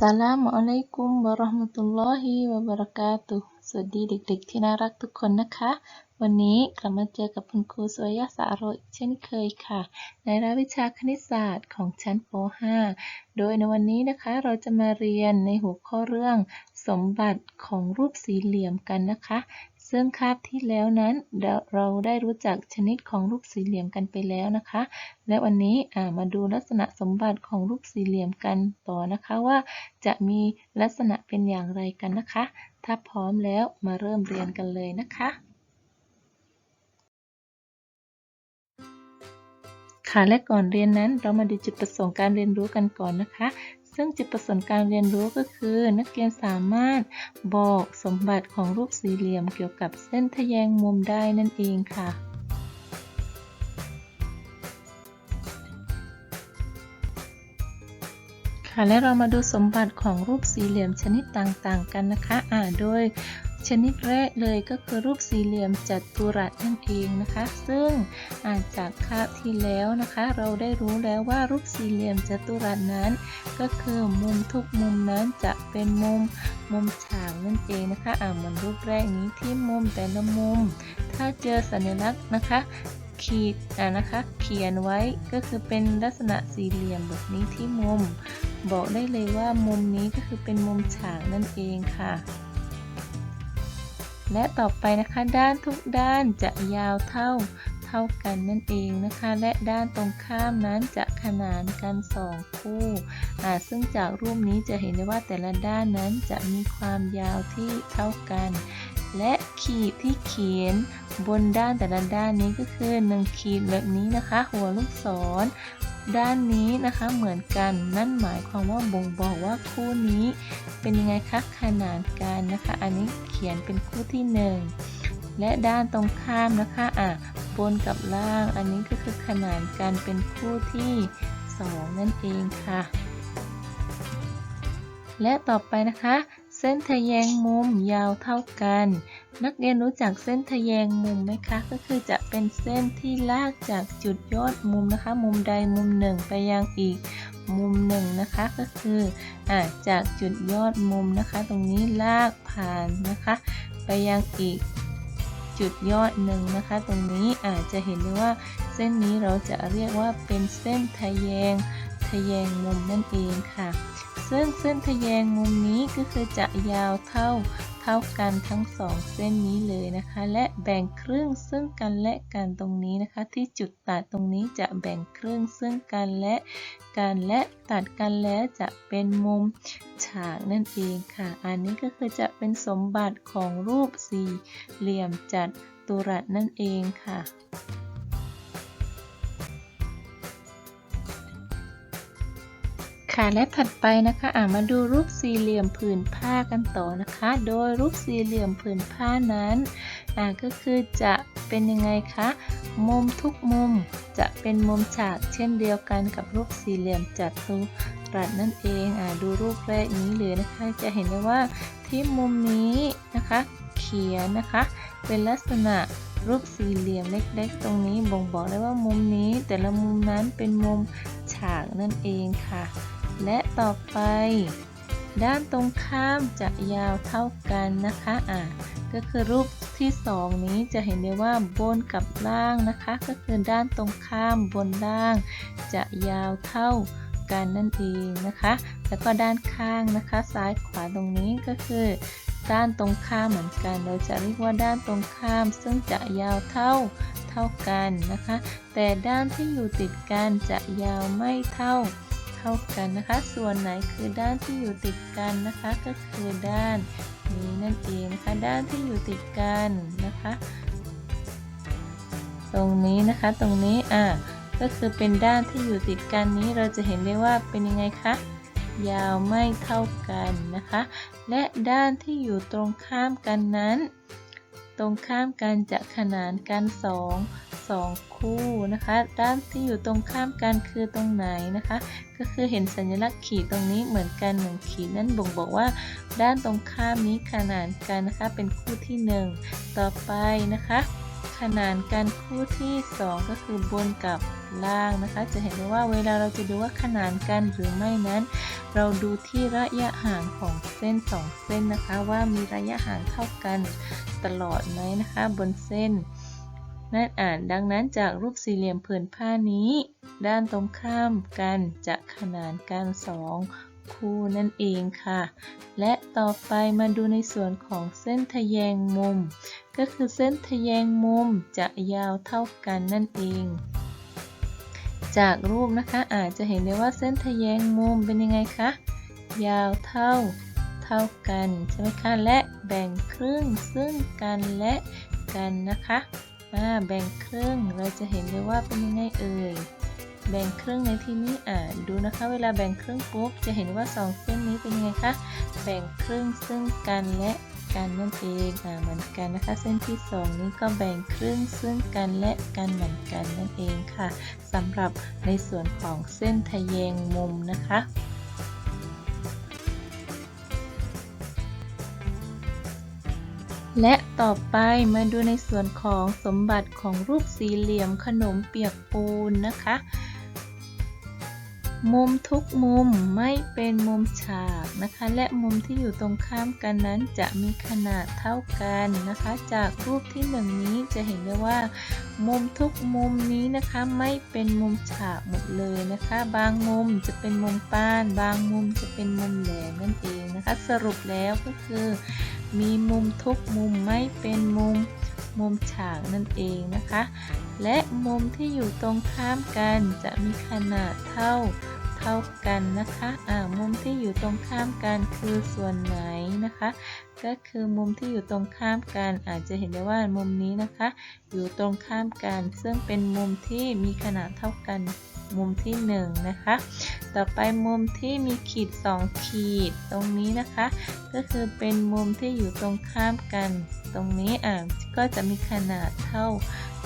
สลามุอะลัยกุมวะเราะห์มะตุลลอฮิวะบะเราะกาตุสวัสดีเด็กๆ ที่น่ารักทุกคนนะคะ วันนี้กลับมาเจอกับคุณครูสวยยะสาโรอีกเช่นเคยค่ะ ในรายวิชาคณิตศาสตร์ของชั้นป .5 โดยในวันนี้นะคะเราจะมาเรียนในหัวข้อเรื่องสมบัติของรูปสี่เหลี่ยมกันนะคะ ซึ่งคาบที่แล้วนั้นเราได้รู้จักชนิดของรูปสี่เหลี่ยมกันไปแล้วนะคะ และวันนี้มาดูลักษณะสมบัติของรูปสี่เหลี่ยมกันต่อนะคะว่าจะมีลักษณะเป็นอย่างไรกันนะคะ ถ้าพร้อมแล้วมาเริ่มเรียนกันเลยนะคะค่ะและก่อนเรียนนั้นเรามาดูจุดประสงค์การเรียนรู้กันก่อนนะคะ ซึ่งจุดประสงค์การเรียนรู้ก็คือ นักเรียนสามารถบอกสมบัติของรูปสี่เหลี่ยมเกี่ยวกับเส้นทะแยงมุมได้นั่นเองค่ะค่ะและเรามาดูสมบัติของรูปสี่เหลี่ยมชนิดต่างๆกันนะคะอ่าโดย ชนิดแรกเลยก็คือรูปสี่เหลี่ยมจัตุรัสนั่นเองนะคะ ซึ่งอ่านจากคาบที่แล้วนะคะ เราได้รู้แล้วว่ารูปสี่เหลี่ยมจัตุรัสนั้น ก็คือมุมทุกมุมนั้นจะเป็นมุมมุมฉากนั่นเองนะคะ อ่าเหมือนรูปแรกนี้ที่มุมแต่ละมุม ถ้าเจอสัญลักษณ์นะคะขีดอ่านะคะ เขียนไว้ก็คือเป็นลักษณะสี่เหลี่ยมแบบนี้ที่มุม บอกได้เลยว่ามุมนี้ก็คือเป็นมุมฉากนั่นเองค่ะ และต่อไปนะคะด้านทุกด้านจะยาวเท่าเท่ากันนั่นเองนะคะ และด้านตรงข้ามนั้นจะขนานกันสองคู่อ่าซึ่งจากรูปนี้จะเห็นได้ว่าแต่ละด้านนั้นจะมีความยาวที่เท่ากัน และขีดที่เขียนบนด้านแต่ละด้านนี้ก็คือ1ขีดแบบนี้นะคะ หัวลูกศร ด้านนี้นะคะเหมือนกัน นั่นหมายความว่าบ่งบอกว่าคู่นี้เป็นยังไงคะขนานกันนะคะ อันนี้เขียนเป็นคู่ที่ 1 และด้านตรงข้ามนะคะอะบนกับล่างอันนี้ก็คือขนานกันเป็นคู่ที่ 2 นั่นเองค่ะ และต่อไปนะคะ เส้นทะแยงมุมยาวเท่ากัน นักเรียนรู้จักเส้นทะแยงมุมไหมคะ ก็คือจะเป็นเส้นที่ลากจากจุดยอดมุมนะคะ มุมใดมุมหนึ่งไปยังอีกมุมหนึ่งนะคะ ก็คืออ่าจากจุดยอดมุมนะคะ ตรงนี้ลากผ่านนะคะ ไปยังอีกจุดยอดหนึ่งนะคะ ตรงนี้อาจจะเห็นได้ว่าเส้นนี้เราจะเรียกว่าเป็นเส้นทะแยงทะแยงมุมนั่นเองค่ะ ซึ่งเส้นทะแยงมุมนี้ก็คือจะยาวเท่า ท่ากันทั้งสองเส้นนี้เลยนะคะ และแบ่งครึ่งซึ่งกันและกันตรงนี้นะคะ ที่จุดตัดตรงนี้จะแบ่งครึ่งซึ่งกันและกันและตัดกันแล้วจะเป็นมุมฉากนั่นเองค่ะ อันนี้ก็คือจะเป็นสมบัติของรูปสี่เหลี่ยมจัตุรัสนั่นเองค่ะ ค่ะและถัดไปนะคะอ่ามาดูรูปสี่เหลี่ยมผืนผ้ากันต่อนะคะ โดยรูปสี่เหลี่ยมผืนผ้านั้นอ่าก็คือจะเป็นยังไงคะมุมทุกมุมจะเป็นมุมฉากเช่นเดียวกันกับรูปสี่เหลี่ยมจัตุรัสนั่นเองอ่าดูรูปแรกนี้เลยนะคะ จะเห็นได้ว่าที่มุมนี้นะคะ เขียนนะคะ เป็นลักษณะรูปสี่เหลี่ยมเล็กๆ ตรงนี้บ่งบอกได้ว่ามุมนี้แต่ละมุมนั้นเป็นมุมฉากนั่นเองค่ะ และต่อไป ด้านตรงข้ามจะยาวเท่ากันนะคะอะก็คือรูปที่สองนี้จะเห็นได้ว่าบนกับล่างนะคะ ก็คือด้านตรงข้ามบนล่าง จะยาวเท่ากันนั่นเองนะคะ แล้วก็ด้านข้างนะคะ ซ้ายขวาตรงนี้ก็คือ ด้านตรงข้ามเหมือนกัน เราจะเรียกว่าด้านตรงข้าม ซึ่งจะยาวเท่าเท่ากันนะคะ แต่ด้านที่อยู่ติดกันจะยาวไม่เท่า เท่ากันนะคะ ส่วนไหนคือด้านที่อยู่ติดกันนะคะ ก็คือด้านนี้นั่นเองนะคะ ด้านที่อยู่ติดกันนะคะ ตรงนี้นะคะ ตรงนี้อะก็คือเป็นด้านที่อยู่ติดกันนี้เราจะเห็นได้ว่าเป็นยังไงคะยาวไม่เท่ากันนะคะ และด้านที่อยู่ตรงข้ามกันนั้น ตรงข้ามกันจะขนานกันส องสองคู่นะคะ ด้านที่อยู่ตรงข้ามกันคือตรงไหนนะคะ ก็คือเห็นสัญลักษณ์ขีดตรงนี้เหมือนกันหนึ่งขีดนั่นบ่งบอกว่า ด้านตรงข้ามนี้ขนานกันนะคะ เป็นคู่ที่หนึ่งต่อไปนะคะ ขนานกันคู่ที่สองก็คือบนกับล่างนะคะ จะเห็นได้ว่าเวลาเราจะดูว่าขนานกันหรือไม่นั้น เราดูที่ระยะห่างของเส้นสองเส้นนะคะ ว่ามีระยะห่างเท่ากันตลอดไหมนะคะ บนเส้น นั่นอ่านดังนั้นจากรูปสี่เหลี่ยมผืนผ้านี้ ด้านตรงข้ามกันจะขนานกันสองคู่นั่นเองค่ะ และต่อไปมาดูในส่วนของเส้นทะแยงมุม ก็คือเส้นทะแยงมุมจะยาวเท่ากันนั่นเอง จากรูปนะคะอาจจะเห็นได้ว่าเส้นทะแยงมุมเป็นยังไงคะ ยาวเท่าเท่ากันใช่ไหมคะ และแบ่งครึ่งซึ่งกันและกันนะคะ แบ่งครึ่งเราจะเห็นได้ว่าเป็นยังไงเอ่ยแบ่งครึ่งในที่นี้อ่านดูนะคะ เวลาแบ่งครึ่งปุ๊บจะเห็นว่าสองเส้นนี้เป็นยังไงคะแบ่งครึ่งซึ่งกันและกันนั่นเองอ่าเหมือนกันนะคะ เส้นที่สองนี้ก็แบ่งครึ่งซึ่งกันและกันเหมือนกันนั่นเองค่ะสำหรับในส่วนของเส้นทะแยงมุมนะคะ และต่อไปมาดูในส่วนของสมบัติของรูปสี่เหลี่ยมขนมเปียกปูนนะคะ มุมทุกมุมไม่เป็นมุมฉากนะคะ และมุมที่อยู่ตรงข้ามกันนั้นจะมีขนาดเท่ากันนะคะ จากรูปที่หนึ่งนี้จะเห็นได้ว่า มุมทุกมุมนี้นะคะไม่เป็นมุมฉากหมดเลยนะคะ บางมุมจะเป็นมุมป้าน บางมุมจะเป็นมุมแหลมนั่นเองนะคะ สรุปแล้วก็คือ มีมุมทุกมุมไม่เป็นมุมมุมฉากนั่นเองนะคะ และมุมที่อยู่ตรงข้ามกันจะมีขนาดเท่าเท่ากันนะคะอ่ามุมที่อยู่ตรงข้ามกันคือส่วนไหนนะคะ ก็คือมุมที่อยู่ตรงข้ามกัน อาจจะเห็นได้ว่ามุมนี้นะคะ อยู่ตรงข้ามกัน ซึ่งเป็นมุมที่มีขนาดเท่ากัน มุมที่1นนะคะ ต่อไปมุมที่มีขีด 2 ขีดตรงนี้นะคะ ก็คือเป็นมุมที่อยู่ตรงข้ามกัน ตรงนี้อ่าก็จะมีขนาดเท่า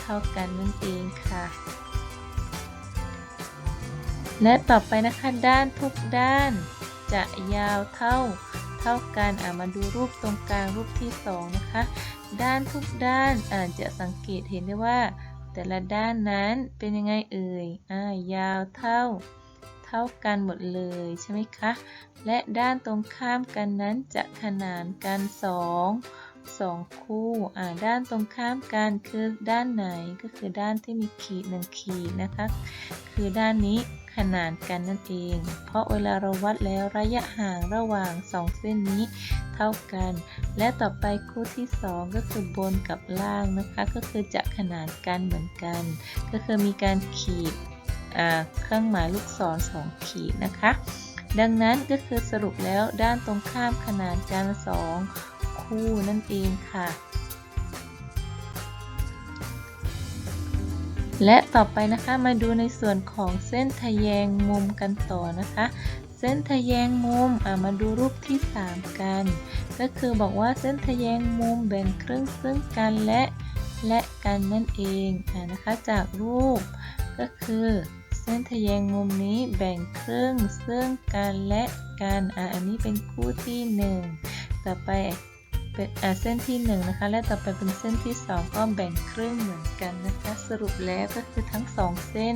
เท่ากันนั่นเองค่ะ และต่อไปนะคะด้านทุกด้านจะยาวเท่าเท่ากันอ่ามาดูรูปตรงกลางรูปที่ 2 นะคะ ด้านทุกด้านอาจจะสังเกตเห็นได้ว่า แต่ละด้านนั้นเป็นยังไงเอ่ยอ่ายาวเท่า เท่ากันหมดเลยใช่ไหมคะ และด้านตรงข้ามกันนั้นจะขนานกัน 2 2 คู่ อ่า ด้านตรงข้ามกันคือด้านไหนก็คือด้านที่มีขีดหนึ่งขีดนะคะ คือด้านนี้ ขนานกันนั่นเอง เพราะเวลาเราวัดแล้วระยะห่างระหว่าง 2 เส้นนี้เท่ากัน และต่อไปคู่ที่ 2 ก็คือบนกับล่างนะคะ ก็คือจะขนานกันเหมือนกัน ก็คือมีการขีดเครื่องหมายลูกศร2ขีดนะคะ ดังนั้นก็คือสรุปแล้วด้านตรงข้ามขนานกัน 2 คู่นั่นเองค่ะ และต่อไปนะคะมาดูในส่วนของเส้นทะแยงมุมกันต่อนะคะ เส้นทะแยงมุมมาดูรูปที่ 3 กัน ก็คือบอกว่าเส้นทะแยงมุมแบ่งครึ่งซึ่งกันและและกันนั่นเองอนะคะจากรูปก็คือ เส้นทะแยงมุมนี้แบ่งครึ่งซึ่งกันและกันอ่าอันนี้เป็นคู่ที่ 1 ต่อไป เเส้นที่1นะคะและต่อไปเป็นเส้นที่ 2 ก็แบ่งครึ่งเหมือนกันนะคะสรุปแล้วก็คือทั้ง 2 เส้น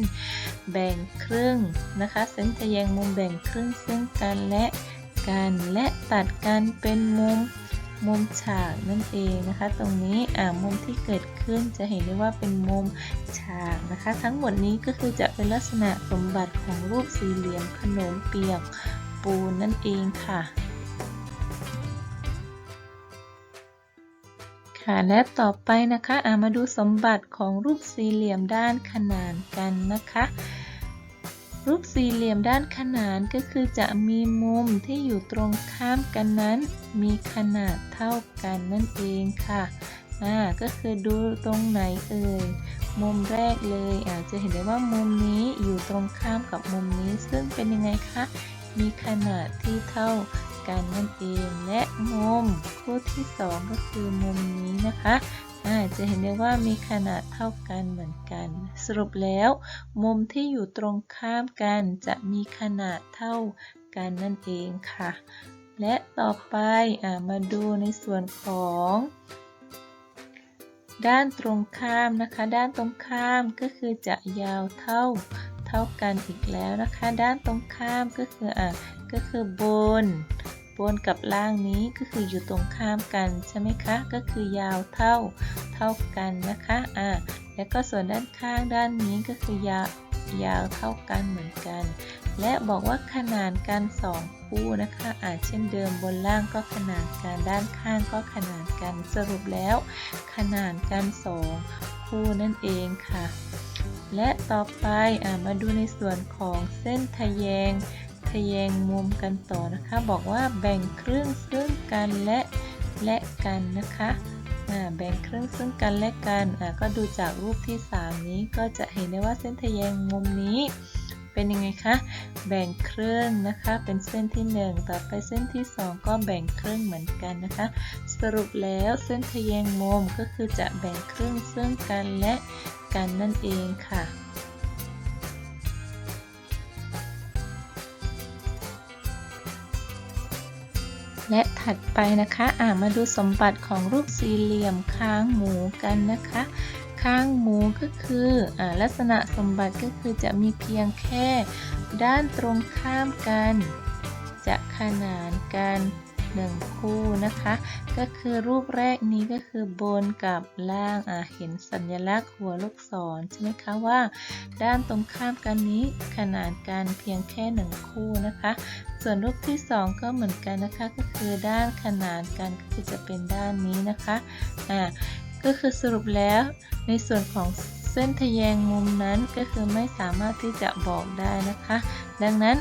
แบ่งครึ่งนะคะ เส้นทะแยงมุมแบ่งครึ่งซึ่งกันและกันและตัดกันเป็นมุมมุมฉากนั่นเองนะคะ ตรงนี้อ่ามุมที่เกิดขึ้นจะเห็นได้ว่าเป็นมุมฉากนะคะ ทั้งหมดนี้ก็คือจะเป็นลักษณะสมบัติของรูปสี่เหลี่ยมขนมเปียกปูนนั่นเองค่ะ ค่ะและต่อไปนะคะามาดูสมบัติของรูปสี่เหลี่ยมด้านขนานกันนะคะ รูปสี่เหลี่ยมด้านขนานก็คือจะมีมุมที่อยู่ตรงข้ามกันนั้น มีขนาดเท่ากันนั่นเองค่ะอ่าก็คือดูตรงไหนเอ่ยมุมแรกเลยอาจจะเห็นได้ว่ามุมนี้อยู่ตรงข้ามกับมุมนี้ ซึ่งเป็นยังไงคะมีขนาดที่เท่า กันนั่นเองและมุมคู่ที่ 2 ก็คือมุมนี้นะคะอาจะเห็นได้ว่ามีขนาดเท่ากันเหมือนกัน สรุปแล้ว มุมที่อยู่ตรงข้ามกันจะมีขนาดเท่ากันนั่นเองค่ะ และต่อไปอมาดูในส่วนของด้านตรงข้ามนะคะ ด้านตรงข้ามก็คือจะยาวเท่าเท่ากันอีกแล้วนะคะ ด้านตรงข้ามก็คืออะ ก็คือบน บนกับล่างนี้ก็คืออยู่ตรงข้ามกันใช่ไหมคะ ก็คือยาวเท่าเท่ากันนะคะอะแล้วก็ส่วนด้านข้างด้านนี้ก็คือยาวยาวเท่ากันเหมือนกัน และบอกว่าขนานกันสองคู่นะคะอาจเช่นเดิมบนล่างก็ขนานกันด้านข้างก็ขนานกันสรุปแล้ว ขนานกันสองคู่นั่นเองค่ะ และต่อไปอ่ามาดูในส่วนของเส้นทะแยง ทะแยงมุมกันต่อนะคะ บอกว่าแบ่งครึ่งซึ่งกันและและกันนะคะอ่าแบ่งครึ่งซึ่งกันและกันอ่าก็ดูจากรูปที่ 3 นี้ก็จะเห็นได้ว่าเส้นทะแยงมุมนี้เป็นยังไงคะ แบ่งครึ่งนะคะ เป็นเส้นที่ 1 ต่อไปเส้นที่ 2 ก็แบ่งครึ่งเหมือนกันนะคะ สรุปแล้วเส้นทะแยงมุมก็คือจะแบ่งครึ่งซึ่งกันและกันนั่นเองค่ะ และถัดไปนะคะอ่ามาดูสมบัติของรูปสี่เหลี่ยมค้างหมูกันนะคะ ค้างหมูก็คืออ่าลักษณะสมบัติก็คือจะมีเพียงแค่ ด้านตรงข้ามกัน จะขนานกันหนึ่งคู่นะคะ ก็คือรูปแรกนี้ก็คือบนกับล่างอ่าเห็นสัญลักษณ์หัวลูกศรใช่ไหมคะว่า ด้านตรงข้ามกันนี้ขนานกันเพียงแค่หนึ่งคู่นะคะ ส่วนรูปที่ 2 ก็เหมือนกันนะคะก็คือด้านขนานกันก็คือจะเป็นด้านนี้นะคะอ่าก็คือสรุปแล้วในส่วนของเส้นทะแยงมุมนั้นก็คือไม่สามารถที่จะบอกได้นะคะ ดังนั้น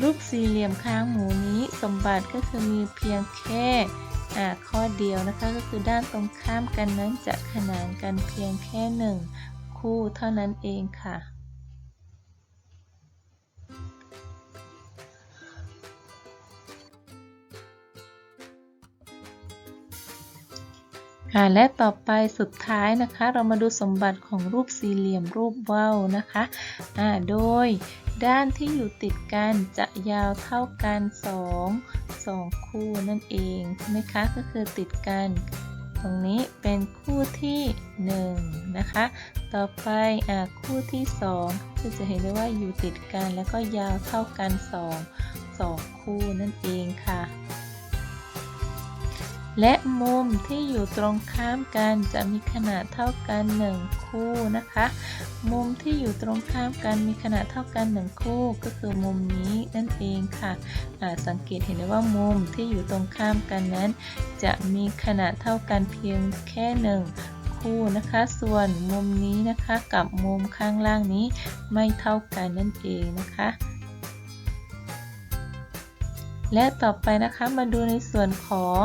รูปสี่เหลี่ยมค้างหมูนี้สมบัติก็คือมีเพียงแค่อ่าข้อเดียวนะคะก็คือด้านตรงข้ามกันนั้นจะขนานกันเพียงแค่หนึ่งคู่เท่านั้นเองค่ะ ค่ะและต่อไปสุดท้ายนะคะ เรามาดูสมบัติของรูปสี่เหลี่ยมรูปว่าวนะคะอ่าโดยด้านที่อยู่ติดกันจะยาวเท่ากัน 2 2 คู่นั่นเองใช่ไหมคะก็คือติดกัน ตรงนี้เป็นคู่ที่ 1 นะคะ ต่อไปอ่าคู่ที่2ก็จะเห็นได้ว่าอยู่ติดกันแล้วก็ยาวเท่ากัน 2 2 คู่นั่นเองค่ะ และมุมที่อยู่ตรงข้ามกันจะมีขนาดเท่ากัน 1 คู่นะคะ มุมที่อยู่ตรงข้ามกันมีขนาดเท่ากัน 1 คู่ ก็คือมุมนี้นั่นเองค่ะะสังเกตเห็นได้ว่ามุมที่อยู่ตรงข้ามกันนั้น จะมีขนาดเท่ากันเพียงแค่หนึ่งคู่นะคะ ส่วนมุมนี้นะคะกับมุมข้างล่างนี้ไม่เท่ากันนั่นเองนะคะและต่อไปนะคะมาดูในส่วนของ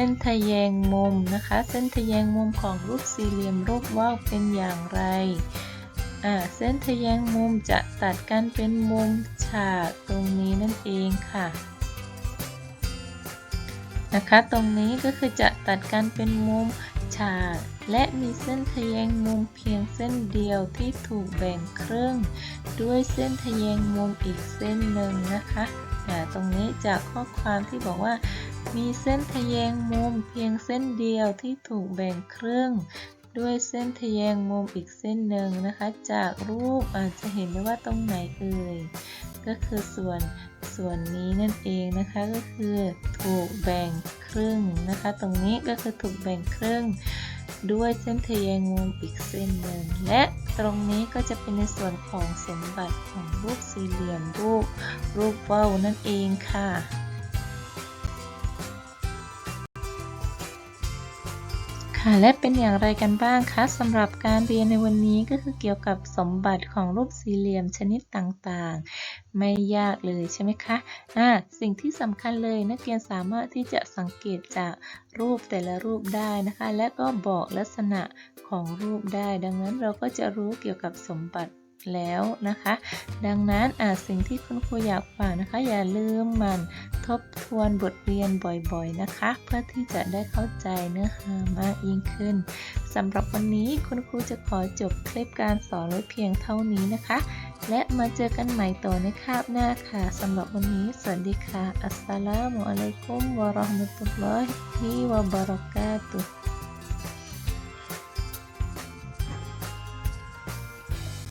ส้นทะแยงมุมนะคะ เส้นทะแยงมุมของรูปสี่เหลี่ยมรูปว่าวเป็นอย่างไรอ่าเส้นทะแยงมุมจะตัดกันเป็นมุมฉากตรงนี้นั่นเองค่ะนะคะ ตรงนี้ก็คือจะตัดกันเป็นมุมฉากและมีเส้นทะแยงมุมเพียงเส้นเดียวที่ถูกแบ่งครึ่ง ด้วยเส้นทะแยงมุมอีกเส้นหนึ่งนะคะตรงนี้จากข้อความที่บอกว่า มีเส้นทะแยงมุมเพียงเส้นเดียวที่ถูกแบ่งครึ่ง ด้วยเส้นทะแยงมุมอีกเส้นหนึ่งนะคะ จากรูปอาจจะเห็นได้ว่าตรงไหนเอ่ยก็คือส่วนส่วนนี้นั่นเองนะคะก็คือถูกแบ่งครึ่งนะคะ ตรงนี้ก็คือถูกแบ่งครึ่ง ด้วยเส้นทะแยงมุมอีกเส้นหนึ่งและตรงนี้ก็จะเป็นในส่วนของสมบัติของรูปสี่เหลี่ยมรูปรูปว่าวนั่นเองค่ะ ค่ะและเป็นอย่างไรกันบ้างคะสำหรับการเรียนในวันนี้ก็คือเกี่ยวกับสมบัติของรูปสี่เหลี่ยมชนิดต่างๆ ไม่ยากเลยใช่ไหมคะอ่าสิ่งที่สำคัญเลยนักเรียนสามารถที่จะสังเกตจากรูปแต่ละรูปได้นะคะ และก็บอกลักษณะของรูปได้ ดังนั้นเราก็จะรู้เกี่ยวกับสมบัติ แล้วนะคะ ดังนั้นอาจสิ่งที่คุณครูอยากฝากนะคะ อย่าลืมมันทบทวนบทเรียนบ่อยๆนะคะ เพื่อที่จะได้เข้าใจเนื้อหามากยิ่งขึ้นสำหรับวันนี้คุณครูจะขอจบคลิปการสอนไว้เพียงเท่านี้นะคะ และมาเจอกันใหม่ต่อในคาบหน้าค่ะสำหรับวันนี้สวัสดีค่ะอัสสลามุอะลัยกุมวะราะห์มะตุลลอฮิวะบะเราะกาตุฮ์